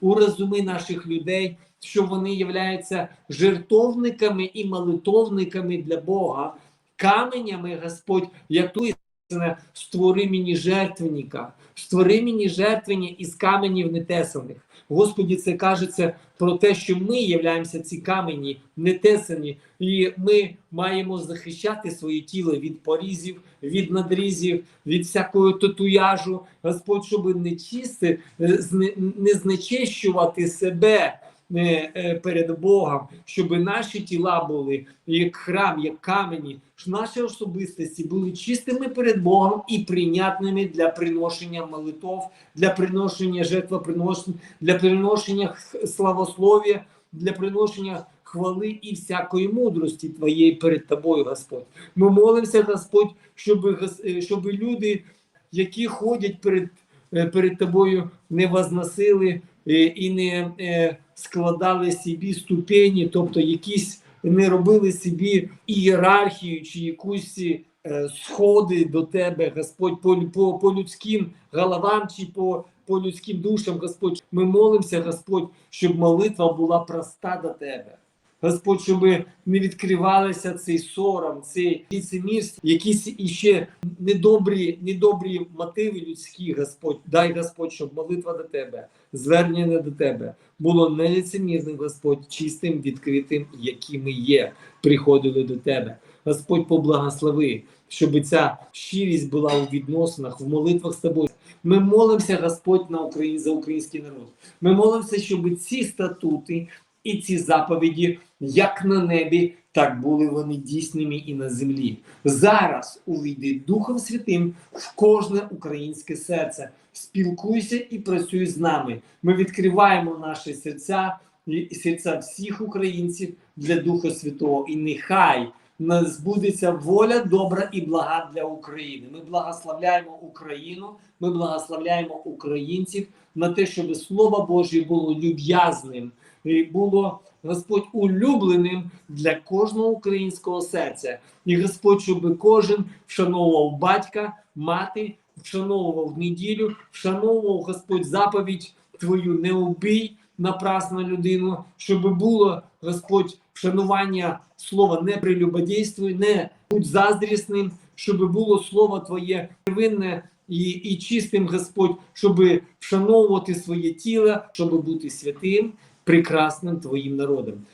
урозуми наших людей, що вони являються жертовниками і молитовниками для Бога, каменями, Господь, як тут створи мені жертвенника, створи мені жертвення із каменів нетесаних. Господі, це кажеться про те, що ми являємося ці камені нетесані, і ми маємо захищати своє тіло від порізів, від надрізів, від всякого татуяжу. Господь, щоб не чисти, е, не знечищувати себе перед Богом, щоб наші тіла були як храм, як камені, щоб наші особистості були чистими перед Богом і прийнятними для приношення молитов, для приношення жертвоприношень, для приношення славослов'я, для приношення хвали і всякої мудрості Твоєї перед Тобою, Господь. Ми молимося, Господь, щоб, е, щоб люди, які ходять перед, е, перед Тобою, не возносили е, і не е, складали собі ступені, тобто якісь не робили собі ієрархію чи якусь е, сходи до тебе, Господь, по, по, по людським головам чи по, по людським душам, Господь. Ми молимося, Господь, щоб молитва була проста до тебе. Господь, щоб не відкривалися цей сором, цей ліцемірство, якісь іще недобрі, недобрі мотиви людські, Господь. Дай Господь, щоб молитва до тебе, звернення до тебе було не лицемірним, Господь, чистим, відкритим, якими є, приходили до тебе. Господь, поблагослови, щоб ця щирість була у відносинах, в молитвах з тобою. Ми молимося, Господь, на Україні за український народ. Ми молимося, щоб ці статути і ці заповіді, як на небі, так були вони дійсними і на землі. Зараз увійди Духом Святим в кожне українське серце. Спілкуйся і працюй з нами. Ми відкриваємо наші серця і серця всіх українців для Духа Святого. І нехай нас збудеться воля добра і блага для України. Ми благословляємо Україну, ми благословляємо українців на те, щоб Слово Боже було люб'язним було Господь улюбленим для кожного українського серця. І Господь, щоб кожен вшановував батька, мати, вшановував неділю, вшановував Господь заповідь Твою не убий напрасно людину, щоб було Господь вшанування слова не прелюбодействуй, не будь заздрісним, щоб було слово Твоє первинне і, і чистим, Господь, щоб вшановувати своє тіло, щоб бути святим, прекрасним Твоїм народом.